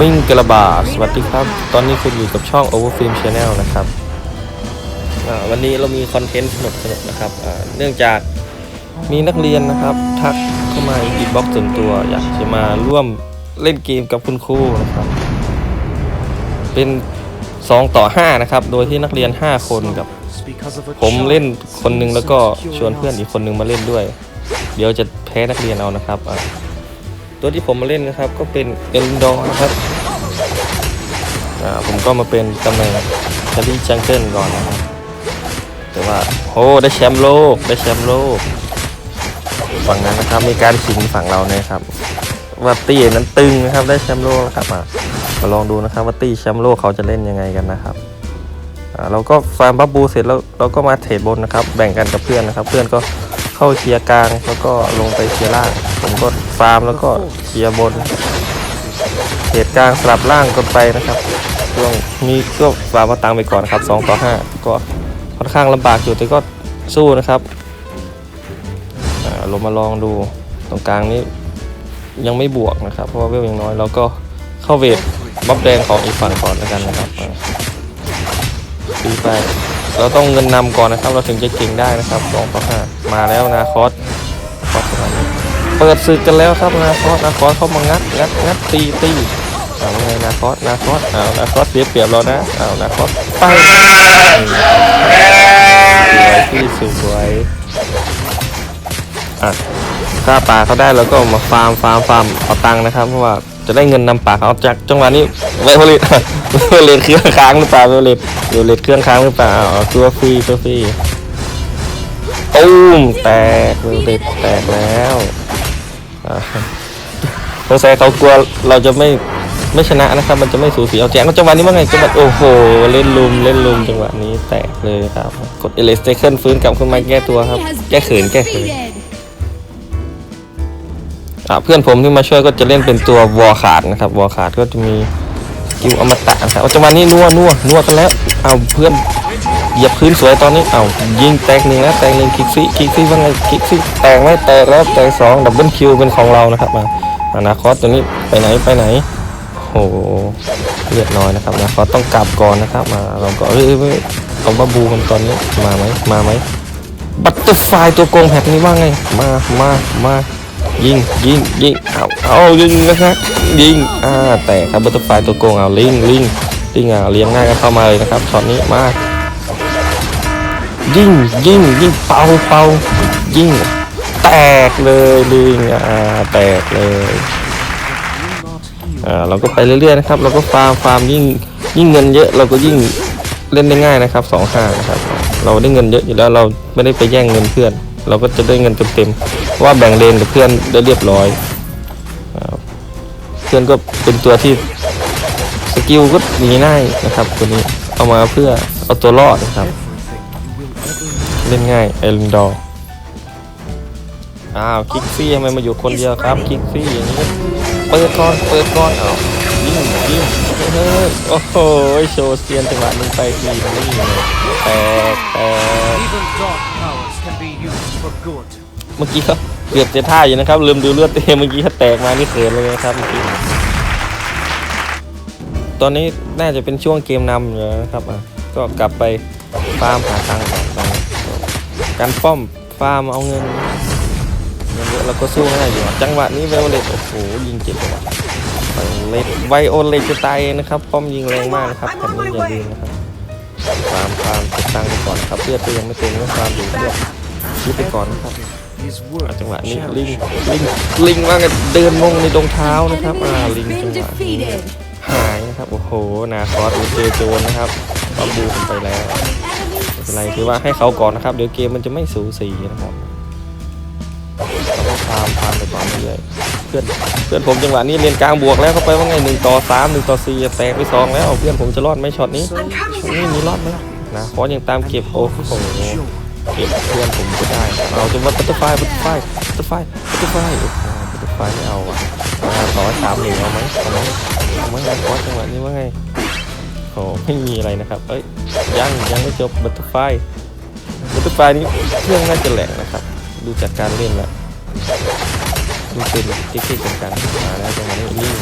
มิ่งกระบาสวัสดีครับ ตอนนี้คุณอยู่กับช่อง Overfilm Channel นะครับวันนี้เรามีคอนเทนต์สนุกๆนะครับเนื่องจากมีนักเรียนนะครับ ทักเข้ามาอินบ็อกส่วนตัว อยากจะมาร่วมเล่นเกมกับคุณครูนะครับ เป็น 2 ต่อ 5 นะครับ โดยที่นักเรียน 5 คนกับ ผมเล่นคนหนึงแล้วก็ชวนเพื่อนอีกคนหนึงมาเล่นด้วย เดี๋ยวจะแพ้นักเรียนเอานะครับ ตัวที่ผมมาเล่นนะครับ ก็เป็นเอลดอนะครับผมก็มาเป็นตำแหน่งแคลรี่จังเกิลก่อนนะครับแต่ว่าโอ้ได้แชมป์โลกได้แชมป์โลก ฝั่งนั้นนะครับมีการชิงฝั่งเราเนี่ยครับว่าตี้นั้นตึงนะครับได้แชมป์โลกนะครับมามาลองดูนะครับว่าตี้แชมป์โลกเขาจะเล่นยังไงกันนะครับอ่าเราก็ฟาร์มบับบูเสร็จแล้วเราก็มาเทรดบนนะครับ แบ่งกันกับเพื่อนนะครับ เพื่อนก็ เข้าเคลียร์กลางแล้วก็ลงไปเคลียร์ล่าง ผมก็ฟาร์มแล้วก็เคลียร์บนเทรดกลางสลับล่างกันไปนะครับช่วงนี้ก็ฟาร์มมาตังไปก่อนครับ2ต่อ5ก็ค่อนข้างลำบากอยู่แต่ก็สู้นะครับอ่าลงมาลองดูตรงกลางนี้ยังไม่บวกนะครับ เพราะว่าเวลยังน้อยเราก็เข้าเวทบัฟแดงของอีกฝั่งก่อนแล้วกันนะครับดีไป เราต้องเงินนำก่อนนะครับ เราถึงจะเก่งได้นะครับสองต่อห้ามาแล้วนาคอสคอสประมาณนี้เปิดศึกกันแล้วครับนาคอสนาคอสเข้ามางัดงัดงัดตีตีเอาไงนาคอสนาคอสเอานาคอสเสียเปรียบเรานะเอานาคอสไปสวยที่สวยอะถ้าปลาเขาได้เราก็มาฟาร์มฟาร์มฟาร์มเอาตังค์นะครับเพราะว่า จะได้เงินนำปากเขาจากจังหวะนี้ไวโอเลตไวโอเลตเครื่องค้างหรือเปล่าไวโอเลตไวโอเลตเครื่องค้างหรือเปล่าเอาตัวฟรีตัวฟรีตูมแตกไวโอเลตแตกแล้วอ่าสงสัยเขากลัวเราจะไม่ไม่ชนะนะครับ มันจะไม่สูสีเอาแจกจังหวะนี้ว่าไงจังหวะโอ้โหเล่นลุมเล่นลุมจังหวะนี้แตกเลยครับ กดเอเลสเตเคิลฟื้นกลับขึ้นมาแก้ตัวครับ แก้เขินแก้เขิน เพื่อนผมที่มาช่วยก็จะเล่นเป็นตัววอลขาดนะครับวอลขาดก็จะมีกิลอมตะนะครับจังหวะนี้นัวนัวนัวกันแล้วเอาเพื่อนเหยียบพื้นสวยตอนนี้เอายิงแตกหนึ่งแล้วแตกหนึ่งคิกซี่คิกซี่ว่าไงคิกซี่แตกไม่แตกแล้วแตกสองดับเบิลคิวเป็นของเรานะครับมาอนาคอตัวนี้ไปไหนไปไหนโอ้โหเรียบร้อยนะครับนาคอสต้องกลับก่อนนะครับมาเราก็เอ้ยเอามาบูกันตอนนี้มาไหมมาไหมบัตเตอร์ไฟตัวโกงแพทนี้ว่าไงมามามา ยิงยิงยิงเอาเอายิงนะครับยิงอ่าแต่ครับบัตเตอร์ไฟตัวโกงเอาลิงลิงลิงอะเลี้ยงง่ายก็เข้ามาเลยนะครับช็อตนี้มายิงยิงยิงเป่าเป่ายิงแตกเลยลิงอ่าแตกเลยอ่าเราก็ไปเรื่อยๆนะครับ เราก็ฟาร์มฟาร์มยิ่งยิ่งเงินเยอะเราก็ยิ่งเล่นได้ง่ายนะครับสองห้านะครับ เราได้เงินเยอะอยู่แล้วเราไม่ได้ไปแย่งเงินเพื่อน เราก็จะได้เงินเต็มๆว่าแบ่งเลนกับเพื่อนได้เรียบร้อยเพื่อนก็เป็นตัวที่สกิลก็หนีง่ายนะครับตัวนี้เอามาเพื่อเอาตัวรอดนะครับ เล่นง่ายเอลินดอร์อ้าวคิกซี่ทำไมมาอยู่คนเดียวครับคิกซี่อย่างนี้เปิดก่อนเปิดก่อนเอา ยิงยิงเฮ้ยโอ้โหโชว์เซียนจังหวะนึงไปทีนี่แตกแตกเมื่อกี้เขาเกือบจะท่าอยู่นะครับลืมดูเลือดเต็มเมื่อกี้เขาแตกมานี่เขินเลยนะครับเมื่อกี้ตอนนี้น่าจะเป็นช่วงเกมนำอยู่นะครับอะก็กลับไปฟาร์มหาตังค์ก่อนตอนนี้การป้อมฟาร์มเอาเงินเงินเยอะเราก็สู้ง่ายอยู่จังหวะนี้ไวโอเลตโอ้โหยิงเจ็บจังหวะ ไวโอเลตไวโอเลตจะตายนะครับ ป้อมยิงแรงมากนะครับแผ่นนี้อย่าลืมนะครับฟาร์มฟาร์มเก็บตังไปก่อนครับเลือดก็ยังไม่เต็มก็ฟาร์มอยู่เลือดคิดไปก่อนนะครับจังหวะนี้ลิงลิงลิงว่ากันเดินมงในดงเท้านะครับอ่าลิงจังหวะนี้หายนะครับโอ้โหนาคอสอูเจโจนนะครับป้อมบูมไปแล้วไม่เป็นไรคือว่าให้เขาก่อนนะครับ เดี๋ยวเกมมันจะไม่สูสีนะครับเราก็ฟาร์มฟาร์มไปก่อนเรื่อย พื่อนเพื่อนผมจังหวะนี้เรียนกลางบวกแล้วเข้าไปว่าไงหนึ่งต่อสามหนึ่งต่อสี่แตกไปสองแล้วเพื่อนผมจะรอดไหมช็อตนี้ช็อตนี้มีรอดไหมล่ะนะขอยังตามเก็บโอ้โหเก็บเพื่อนผมก็ได้เอาจะว่าบัตเตอร์ไฟบัตเตอร์ไฟบัตเตอร์ไฟบัตเตอร์ไฟโอ้โหบัตเตอร์ไฟไม่เอาอะมาต่อสามหนึ่งเอาไหมเอาไหมเอาไหมนะขอจังหวะนี้ว่าไงโอ้ไม่มีอะไรนะครับ เอ้ยยังยังไม่จบบัตเตอร์ไฟบัตเตอร์ไฟนี้เครื่องน่าจะแหลกนะครับ ดูจากการเล่นแล้ว ดูเป็นแบบจิ๊กๆกันกันมาแล้วจังหวะนี้นิ่ง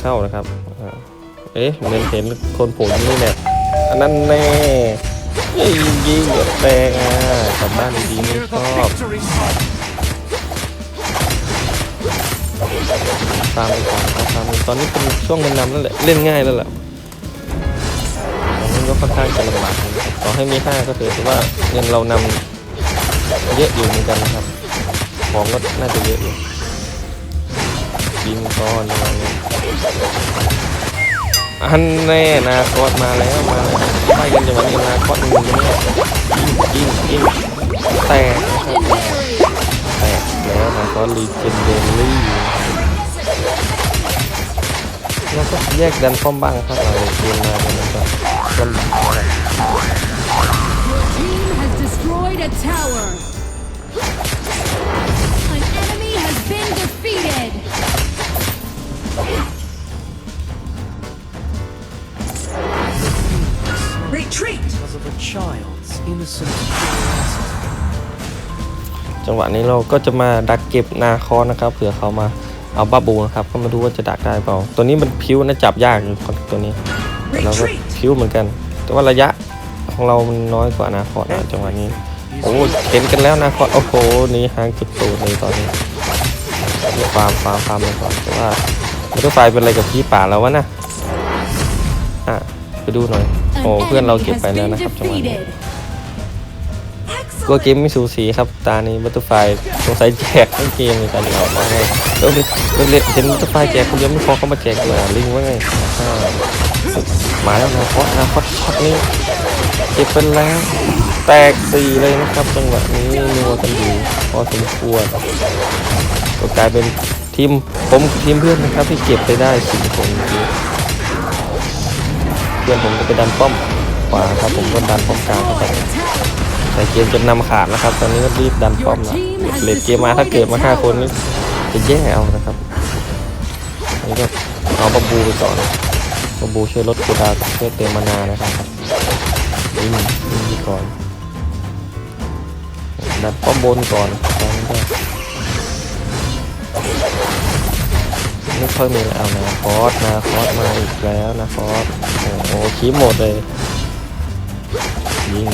เข้านะครับ เอ๊ะเหมือนเห็นคนโผล่อยู่นี่แหละอันนั้นแน่ยยิงแบบแดงอะกลับบ้านดีไม่ชอบตามไปก่อนตามไปตอนนี้เป็นช่วงเงินนำแล้วแหละเล่นง่ายแล้วแหละตอนนี้ก็ค่อนข้างจะลำบากนะครับต่อให้มีห้าก็ถือว่าเงินเรานำเยอะอยู่เหมือนกันนะครับ ของก็น่าจะเยอะอยู่ยิงก้อนอะไรเงี้ยอันแน่นาคอสมาแล้วมาแล้วไปกันจังหวะนี้นาคอสหนึ่งเนี่ยยิงยิงยิงแตกแตกแล้วนาคอสรีเจนเดอรี่เราก็แยกดันป้อมบ้างครับเราเกมมาเนี่ยมันก็ลำบากนะ จังหวะนี้เราก็จะมาดักเก็บนาคอนะครับเผื่อเขามาเอาบ้าบูนะครับก็มาดูว่าจะดักได้เปล่า ตัวนี้มันพิ้วนะจับยากอยู่ตัวนี้แต่เราก็พิ้วเหมือนกัน แต่ว่าระยะของเรามันน้อยกว่านาคอนะจังหวะนี้โอ้เห็นกันแล้วนาคอโอ้โหนี่ห่างจุดตูดเลยตอนนี้นี่ฟาร์มฟาร์มฟาร์มไปก่อนแต่ว่ามันก็ไฟเป็นอะไรกับพี่ป่าแล้ววะนะอะไปดูหน่อยโอ้เพื่อนเราเก็บไปแล้วนะครับจังหวะนี้ ก็เกมไม่สูสีครับ ตานี้บัตเตอร์ไฟสงสัยแจกทั้งเกมเลยตานี้เอาว่าไงเออเล่นเล่นเห็นบัตเตอร์ไฟแจกคนเดียวไม่พอเขามาแจกด้วยลิงว่าไงมาแล้วนะเพราะนะเพราะช็อตนี้เก็บเป็นแล้วแตกสี่เลยนะครับจังหวะนี้นัวกันอยู่พอสมควรก็กลายเป็นทีมผมทีมเพื่อนนะครับที่เก็บไปได้สี่คนเมื่อกี้เพื่อนผมก็ไปดันป้อมขวาครับผมก็ดันป้อมกลางเข้าไป แต่เกมจะนำขาดนะครับ ตอนนี้ก็รีบดันป้อมนะเลดเกมมาถ้าเกิดมาห้าคนนี่จะแย่เอานะครับนนี้ก็เอาบับบูไปก่อนบับบูช่วยลดกูดาช่วยเติมมานานะครับยิงยิงก่อนดันป้อมบนก่อนตอนนี้ก็ไม่ค่อยมีแล้วนะคอสนะคอสมาอีกแล้วนะคอสโอ้โหคีบหมดเลยยิง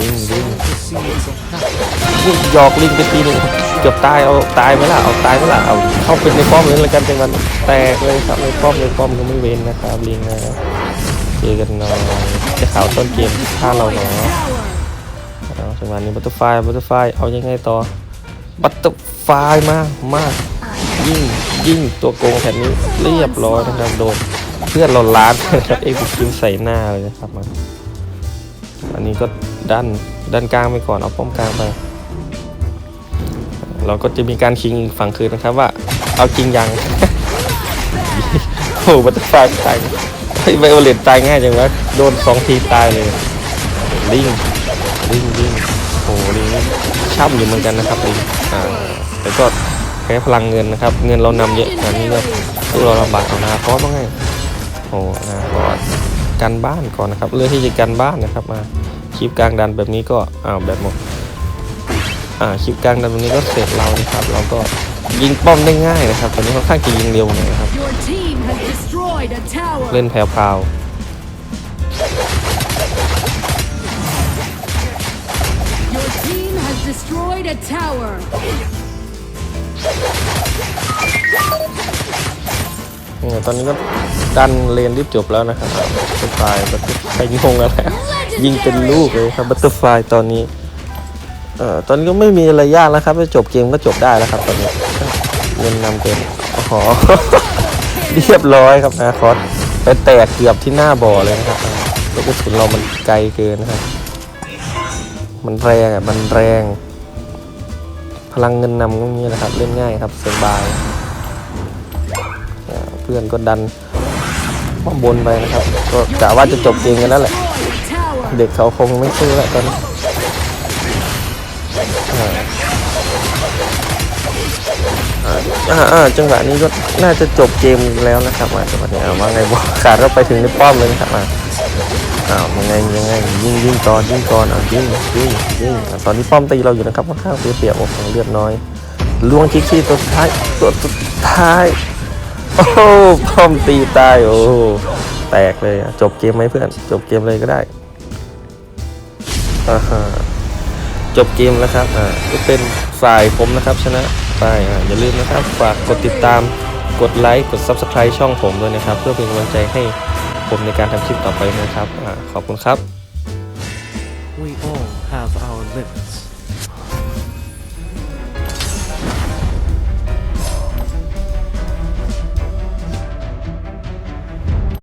ยิงยิง To see it's a happy นี่หยอกลิงไปทีหนึงเกือบตายเอาตายไหมล่ะเอาตายไหมล่ะเอาเข้าไปในป้อมเลยละกันจังหวันแตกเลยครับในป้อมในป้อมก็ไม่เว้นนะครับลิงนะเจอกันหน่อยจะข่าวต้นเกมท่าเราเหรอ Tower. เอาจังหวะนี้บัตเตอร์ไฟบัตเตอร์ไฟเอายังไงต่อบัตเตอร์ไฟมามายิ่งยิ่งตัวโกงแถบนี้เรียบร้อยนะครับโดนเพื่อนเราล้านนะครับเอ็กซ์คิวใส่หน้าเลยนะครับมา นี้ก็ดันดันกลางไปก่อนเอาป้อมกลางไป เราก็จะมีการชิงฝั่งคืนนะครับว่า เอาจริงยังโอ้โหบัตเตอร์ไฟตายเฮ้ยไวโอเลตตายง่ายจังวะโดนสองทีตายเลยลิงลิงลิงโอ้โหลิงช่ำอยู่เหมือนกันนะครับลิงอ่าแต่ก็แพ้พลังเงินนะครับ เงินเรานำเยอะอันนี้ก็คือเราลำบากเอานาคอสบ้างไงโอ้นาคอสกันบ้านก่อนนะครับเรื่องที่จะกันบ้านนะครับมา คลิปกลางดันแบบนี้ก็อ้าวแบบหมดอ่าคลิปกลางดันตรงนี้ก็เสร็จเรานะครับ เราก็ยิงป้อมได้ง่ายนะครับตอนนี้ค่อนข้างจะยิงเร็วหน่อยนะครับ Your team has destroyed a tower. เล่นแพรว Your team has destroyed a tower. ๆเนี่ยตอนนี้ก็ดันเลนรีบจบแล้วนะครับบัตเตอร์ไฟบัตเตอร์ไฟงงแล้วแหละ ยิงเป็นลูกเลยครับบัตเตอร์ไฟตอนนี้เอ่อตอนนี้ก็ไม่มีอะไรยากแล้วครับจะจบเกมก็จบได้แล้วครับตอนนี้เงินนำเป็นอ๋อเรียบร้อยครับนะคอสไปแตกเกือบที่หน้าบ่อเลยนะครับล้วกระสุนเรามันไกลเกินนะครับ มันแรงอะมันแรง พลังเงินนำก็งี้แหละครับ เล่นง่ายครับสบายเพื่อนก็ดันป้อมบนไปนะครับ ก็กะว่าจะจบเกมกันแล้วแหละ เด็กเขาคงไม่ซื้อแล้วตอนนี้จังหวะนี้ก็น่าจะจบเกมแล้วนะครับมาจังหวะนี้อ่าว่าไงบอกขาดก็ไปถึงในป้อมเลยนะครับมาอ้าวยังไงยังไงยิงยิงก่อนยิงก่อนอ่ายิงยิงยิงตอนนี้ป้อมตีเราอยู่นะครับค่อนข้างเสียเปรียบโอ้โหเลือดน้อยล่วงคิกซี่ตัวสุดท้ายตัวสุดท้ายโอ้ป้อมตีตายโอ้แตกเลยจบเกมไหมเพื่อน จบเกมเลยก็ได้ อ่าฮะจบเกมแล้วครับอ่าก็เป็นฝ่ายผมนะครับชนะไปอ่าอย่าลืมนะครับฝากกดติดตามกดไลค์กด Subscribe ช่องผมด้วยนะครับ เพื่อเป็นกำลังใจให้ผมในการทำคลิปต่อไปนะครับอ่าขอบคุณครับ We all have our limits.